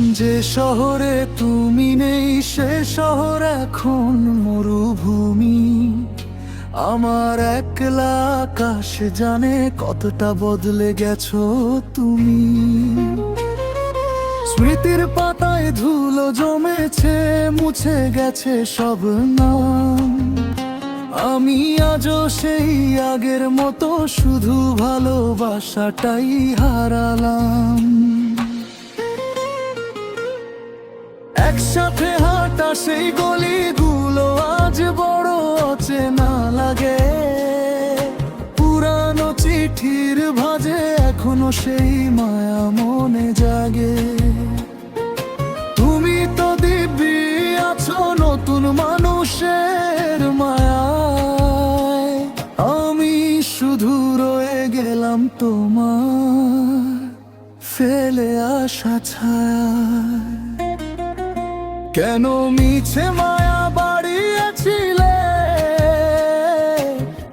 যে শহরে তুমি নেই, সে শহর এখন মরুভূমি। আমার একলা আকাশ জানে কতটা বদলে গেছো তুমি। স্মৃতির পাতায় ধুলো জমেছে, মুছে গেছে সব নাম। আমি আজও সেই আগের মতো শুধু ভালোবাসাটাই হারালাম। একসাথে হাঁটা সেই গলিগুলো আজ বড় অচেনা লাগে। পুরানো চিঠির ভাজে এখনও সেই মায়া মনে জাগে। তুমি তো দিব্যি আছো নতুন মানুষের মায়ায়। আমি শুধু রয়ে গেলাম তোমার ফেলে আসা ছায় কেন মিছে মায়া বাড়িয়েছিলে?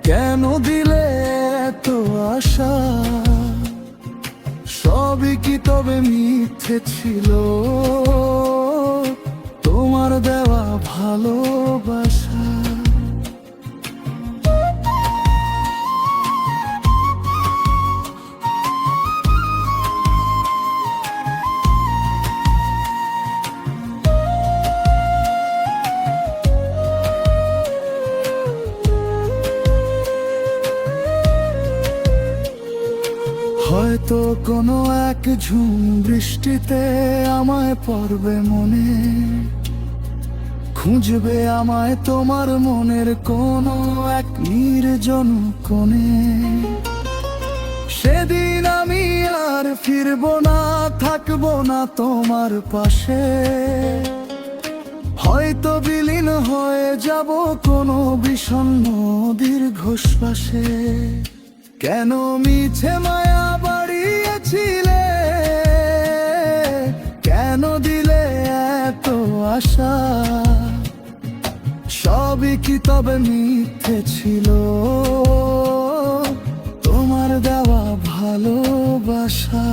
কেন দিলে এত আশা? সবই কি তবে মিথ্যে ছিল? হয়তো কোনো এক ঝুম বৃষ্টিতে আমায় পড়বে মনে। খুঁজবে আমায় তোমার মনের কোনো এক নির্জন কোণে। সেদিন আমি আর ফিরবো না, থাকব না তোমার পাশে। হয়তো বিলীন হয়ে যাব কোনো বিষণ্ণ দীর্ঘশ্বাসে। কেন মিছে মায়া বাড়িয়েছিলে কেন দিলে এত আশা? সবই কি তবে মিথ্যে ছিল? তোমার দেওয়া ভালোবাসা।